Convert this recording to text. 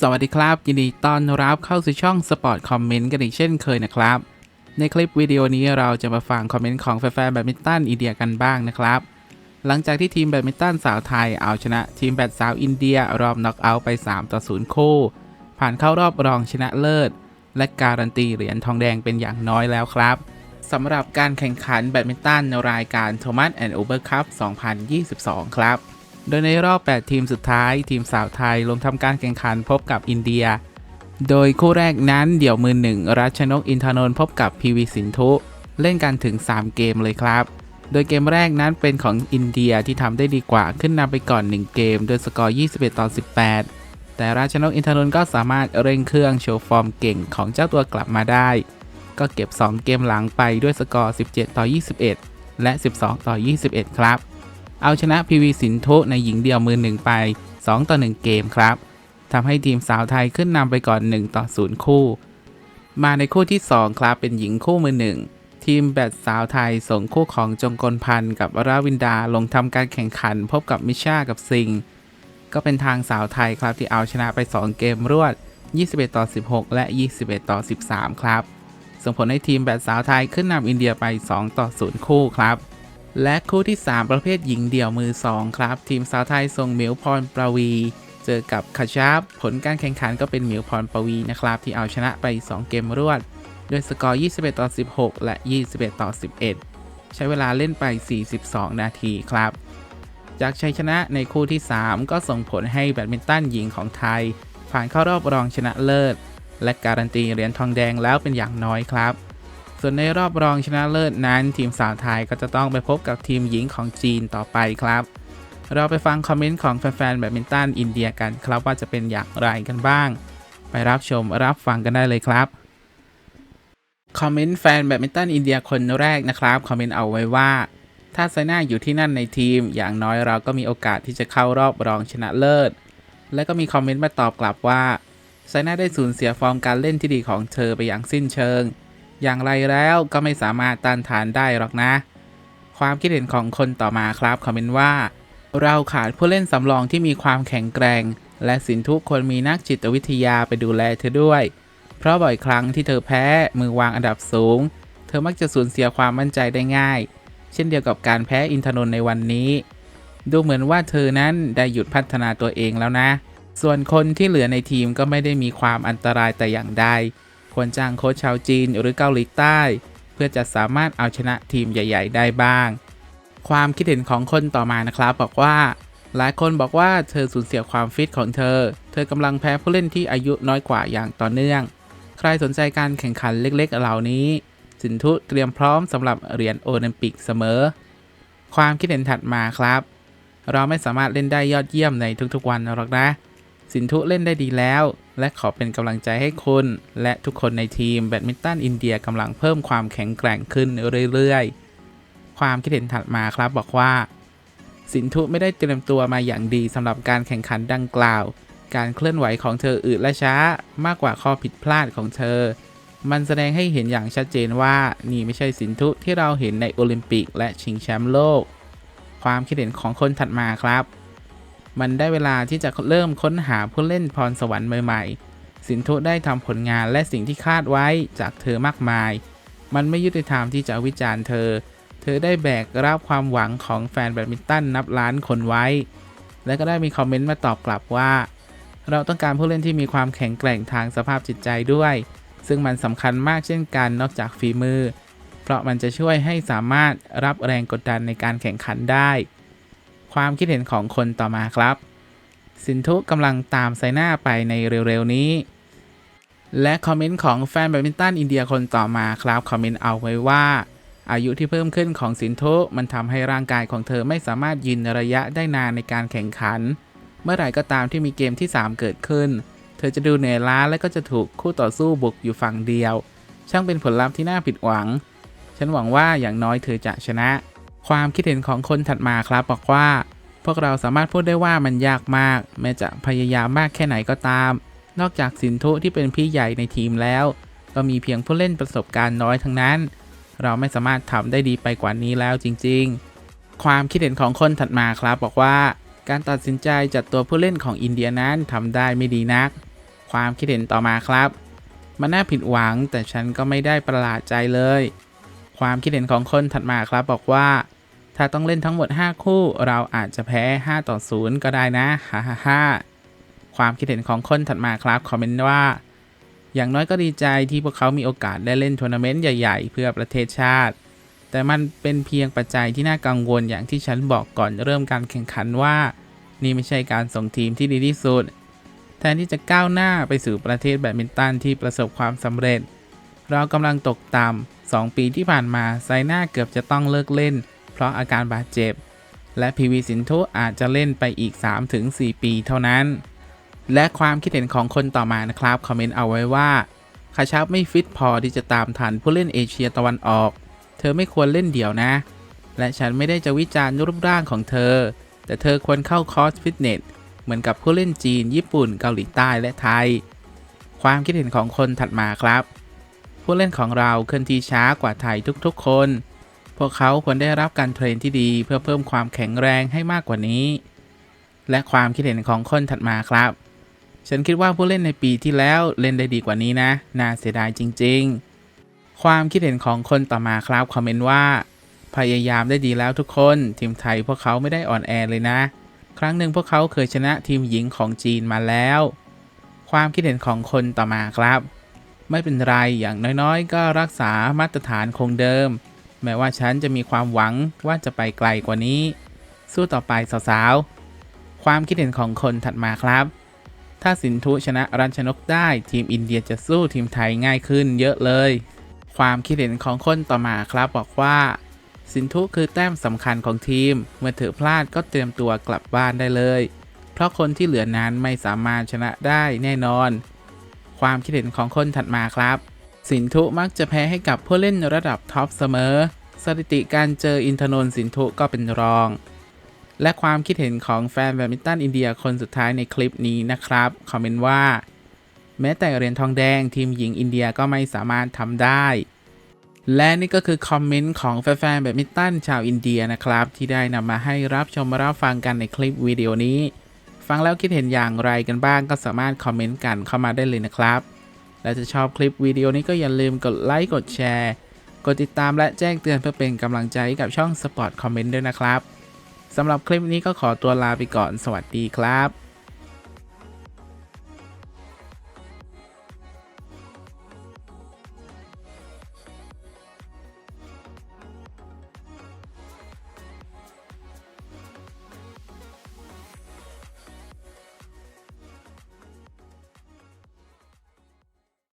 สวัสดีครับ ยินดีต้อนรับเข้าสู่ช่องสปอร์ตคอมเมนต์กันอีกเช่นเคยนะครับ ในคลิปวิดีโอนี้เราจะมาฟังคอมเมนต์ของแฟนๆแบดมินตันอินเดียกันบ้างนะครับ หลังจากที่ทีมแบดมินตันสาวไทยเอาชนะทีมแบดสาวอินเดียรอบน็อกเอาท์ไป 3 ต่อ 0 คู่ ผ่านเข้ารอบรองชนะเลิศ และการันตีเหรียญทองแดงเป็นอย่างน้อยแล้วครับสำหรับการแข่งขันแบดมินตันในรายการโทมัสแอนด์โอเบอร์คัพ2022 ครับ โดยในรอบ 8 ทีมสุดท้าย ทีมสาวไทยลงทำการแข่งขันพบกับอินเดีย โดยคู่แรกนั้นเดี่ยวมือหนึ่งรัชนกอินทนนท์พบกับพีวีสินทุ เล่นกันถึง 3 เกมเลยครับ โดยเกมแรกนั้นเป็นของอินเดียที่ทำได้ดีกว่าขึ้นนำไปก่อน 1 เกม ด้วยสกอร์ 21 ต่อ 18 แต่ราชนกอินทนนท์ก็สามารถเร่งเครื่องโชว์ฟอร์มเก่งของเจ้าตัวกลับมาได้ ก็เก็บ 2 เกมหลังไปด้วยสกอร์ 17 ต่อ 21 และ 12 ต่อ 21 ครับ เอาชนะพีวีสินทุในหญิงเดี่ยวมือหนึ่งไป 2 ต่อ 1 เกมครับทำให้ทีมสาวไทยขึ้นนำไปก่อน 1 ต่อ 0 คู่ มาในคู่ที่ 2 ครับเป็นหญิงคู่มือหนึ่งทีมแบดสาวไทยส่งคู่ของจงกลพันธ์กับราวินดาลงทำการแข่งขันพบกับมิชากับซิง ก็เป็นทางสาวไทยครับที่เอาชนะไป 2 เกมรวด 21 ต่อ 16 และ 21 ต่อ 13 ครับ ส่งผลให้ทีมแบดสาวไทยขึ้นนำอินเดียไป 2 ต่อ 0 คู่ครับ และคู่ที่ 3 ประเภทหญิงเดี่ยวมือ 2 ครับ ทีมสาวไทยส่งเหมียวพรประวี เจอกับคาชาบผลการแข่งขันก็เป็นเหมียวพรประวีนะครับ ที่เอาชนะไป 2 เกมรวด ด้วยสกอร์ 21 ต่อ 16 และ 21 ต่อ 11 ใช้เวลาเล่นไป 42 นาทีครับ จากชัยชนะในคู่ที่ 3 ก็ส่งผลให้แบดมินตันหญิงของไทย ผ่านเข้ารอบรองชนะเลิศ และการันตีเหรียญทองแดงแล้วเป็นอย่างน้อยครับ ส่วนในรอบรองชนะเลิศนั้น ทีมสาวไทยก็จะต้องไปพบกับทีมหญิงของจีนต่อไปครับ เราไปฟังคอมเมนต์ของแฟนๆแบดมินตันอินเดียกันครับว่าจะเป็นอย่างไรกันบ้าง ไปรับชมรับฟังกันได้เลยครับคอมเมนต์แฟนแบดมินตันอินเดียคนแรกนะครับคอมเมนต์เอาไว้ว่า ถ้าไซน่าอยู่ที่นั่นในทีม อย่างน้อยเราก็มีโอกาสที่จะเข้ารอบรองชนะเลิศ และก็มีคอมเมนต์มาตอบกลับว่าไซน่าได้สูญเสียฟอร์มการเล่นที่ดีของเธอไปอย่างสิ้นเชิง อย่างไรแล้วก็ไม่สามารถต้านทานได้หรอกนะ ความคิดเห็นของคนต่อมาครับคอมเมนต์ว่า เราขาดผู้เล่นสำรองที่มีความแข็งแกร่ง และสินทุกคนมีนักจิตวิทยาไปดูแลเธอด้วย เพราะบ่อยครั้งที่เธอแพ้มือวางอันดับสูง เธอมักจะสูญเสียความมั่นใจได้ง่าย เช่นเดียวกับการแพ้อินทนนท์ในวันนี้ ดูเหมือนว่าเธอนั้นได้หยุดพัฒนาตัวเองแล้วนะ ส่วนคนที่เหลือในทีมก็ไม่ได้มีความอันตรายแต่อย่างใด ควรจ้างโค้ชชาวจีนหรือเกาหลีใต้ เพื่อจะสามารถเอาชนะทีมใหญ่ ๆ ได้บ้าง ความคิดเห็นของคนต่อมานะครับบอกว่า หลายคนบอกว่าเธอสูญเสียความฟิตของเธอ เธอกำลังแพ้ผู้เล่นที่อายุน้อยกว่าอย่างต่อเนื่อง ใครสนใจการแข่งขันเล็กๆเหล่านี้ สินทุเตรียมพร้อมสำหรับเหรียญโอลิมปิกเสมอ ความคิดเห็นถัดมาครับ เราไม่สามารถเล่นได้ยอดเยี่ยมในทุกๆวันหรอกนะ สินทุเล่นได้ดีแล้ว และขอเป็นกำลังใจให้คุณ และทุกคนในทีมแบดมินตันอินเดียกำลังเพิ่มความแข็งแกร่งขึ้นเรื่อยๆ ความคิดเห็นถัดมาครับบอกว่า สินทุไม่ได้เตรียมตัวมาอย่างดีสำหรับการแข่งขันดังกล่าว การเคลื่อนไหวของเธออืดและช้ามากกว่าข้อผิดพลาดของเธอ มันแสดงให้เห็นอย่างชัดเจนว่านี่ไม่ใช่สินทุที่เราเห็นในโอลิมปิกและชิงแชมป์โลก ความคิดเห็นของคนถัดมาครับ มันได้เวลาที่จะเริ่มค้นหาผู้เล่นพรสวรรค์ใหม่ๆ สินทุได้ทำผลงานและสิ่งที่คาดไว้จากเธอมากมาย มันไม่ยุติธรรมที่จะวิจารณ์เธอ เธอได้แบกรับความหวังของแฟนแบดมินตันนับล้านคนไว้ และก็ได้มีคอมเมนต์มาตอบกลับว่า เราต้องการผู้เล่นที่มีความแข็งแกร่งทางสภาพจิตใจด้วย ซึ่งมันสำคัญมากเช่นกันนอกจากฝีมือ เพราะมันจะช่วยให้สามารถรับแรงกดดันในการแข่งขันได้ ความคิดเห็นของคนต่อมาครับ สินทุกำลังตามไซน่าไปในเร็วๆนี้ และคอมเมนต์ของแฟนแบดมินตันอินเดียคนต่อมาครับคอมเมนต์เอาไว้ว่า อายุที่เพิ่มขึ้นของสินทุมันทำให้ร่างกายของเธอไม่สามารถยืนระยะได้นานในการแข่งขัน เมื่อไหร่ก็ตามที่มีเกมที่ 3 เกิดขึ้น เธอจะดูเหนื่อยล้าและก็จะถูกคู่ต่อสู้บุกอยู่ฝั่งเดียว ช่างเป็นผลลัพธ์ที่น่าผิดหวัง ฉันหวังว่าอย่างน้อยเธอจะชนะ ความคิดเห็นของคนถัดมาครับบอกว่า พวกเราสามารถพูดได้ว่ามันยากมาก แม้จะพยายามมากแค่ไหนก็ตาม นอกจากสินทุที่เป็นพี่ใหญ่ในทีมแล้ว ก็มีเพียงผู้เล่นประสบการณ์น้อยทั้งนั้น เราไม่สามารถทำได้ดีไปกว่านี้แล้วจริง ๆ ความคิดเห็นของคนถัดมาครับบอกว่า การตัดสินใจจัดตัวผู้เล่นของอินเดียนั้นทำได้ไม่ดีนัก ความคิดเห็นต่อมาครับมันน่าผิดหวังแต่ฉันก็ไม่ได้ประหลาดใจเลย ความคิดเห็นของคนถัดมาครับบอกว่า ถ้าต้องเล่นทั้งหมด 5 คู่ เราอาจจะแพ้ 5 ต่อ 0 ก็ได้นะฮ่าฮ่าฮ่าความคิดเห็นของคนถัดมาครับคอมเมนต์ว่า อย่างน้อยก็ดีใจที่พวกเขามีโอกาสได้เล่นทัวร์นาเมนต์ใหญ่ๆ เพื่อประเทศชาติ แต่มันเป็นเพียงปัจจัยที่น่ากังวลอย่างที่ฉันบอกก่อนเริ่มการแข่งขันว่า นี่ไม่ใช่การส่งทีมที่ดีที่สุด แทนที่จะก้าวหน้าไปสู่ประเทศแบดมินตันที่ประสบความสำเร็จ เรากำลังตกต่ำสองปีที่ผ่านมาไซน่าเกือบจะต้องเลิกเล่น เพราะอาการบาดเจ็บ และพีวีสินทุอาจจะเล่นไปอีก 3-4 ปีเท่านั้น และความคิดเห็นของคนต่อมานะครับ คอมเมนต์เอาไว้ว่าคาชับไม่ฟิตพอที่จะตามทันผู้เล่นเอเชียตะวันออก เธอไม่ควรเล่นเดี่ยวนะ และฉันไม่ได้จะวิจารณ์รูปร่างของเธอ แต่เธอควรเข้าคอร์สฟิตเนสเหมือนกับผู้เล่นจีน ญี่ปุ่น เกาหลีใต้และไทย ความคิดเห็นของคนถัดมาครับ ผู้เล่นของเราเคลื่อนที่ช้ากว่าไทยทุกๆคน พวกเขาควรได้รับการเทรนที่ดีเพื่อเพิ่มความแข็งแรงให้มากกว่านี้ และความคิดเห็นของคนถัดมาครับ ฉันคิดว่าผู้เล่นในปีที่แล้วเล่นได้ดีกว่านี้นะ น่าเสียดายจริง ๆ ความคิดเห็นของคนต่อมาครับคอมเมนต์ว่า พยายามได้ดีแล้วทุกคน ทีมไทยพวกเขาไม่ได้อ่อนแอเลยนะ ครั้งหนึ่งพวกเขาเคยชนะทีมหญิงของจีนมาแล้ว ความคิดเห็นของคนต่อมาครับ ไม่เป็นไรอย่างน้อยๆ ก็รักษามาตรฐานคงเดิม แม้ว่าฉันจะมีความหวังว่าจะไปไกลกว่านี้ สู้ต่อไปสาวๆ ความคิดเห็นของคนถัดมาครับ ถ้าสินธุชนะรัญชนกได้ทีมอินเดียจะสู้ทีมไทยง่ายขึ้นเยอะเลย ความคิดเห็นของคนต่อมาครับบอกว่าสินธุคือแต้มสำคัญของทีม เมื่อเธอพลาดก็เตรียมตัวกลับบ้านได้เลย เพราะคนที่เหลือนั้นไม่สามารถชนะได้แน่นอน ความคิดเห็นของคนถัดมาครับ สินธุมักจะแพ้ให้กับผู้เล่นระดับท็อปเสมอ สถิติการเจออินทนนท์สินธุก็เป็นรอง และความคิดเห็นของแฟนแบดมินตันอินเดียคนสุดท้ายในคลิปนี้นะครับ คอมเมนต์ว่า แม้แต่เหรียญทองแดงทีมหญิงอินเดียก็ไม่สามารถทำได้ และนี่ก็คือคอมเมนต์ของแฟนๆแบดมินตันชาวอินเดียนะครับ ที่ได้นำมาให้รับชมรับฟังกันในคลิปวิดีโอนี้ ฟังแล้วคิดเห็นอย่างไรกันบ้างก็สามารถคอมเมนต์กันเข้ามาได้เลยนะครับ และจะชอบคลิปวิดีโอนี้ก็อย่าลืมกดไลค์กดแชร์ กดติดตามและแจ้งเตือนเพื่อเป็นกำลังใจให้กับช่อง Sport Comment ด้วยนะครับสำหรับคลิปนี้ก็ขอตัวลาไปก่อน สวัสดีครับ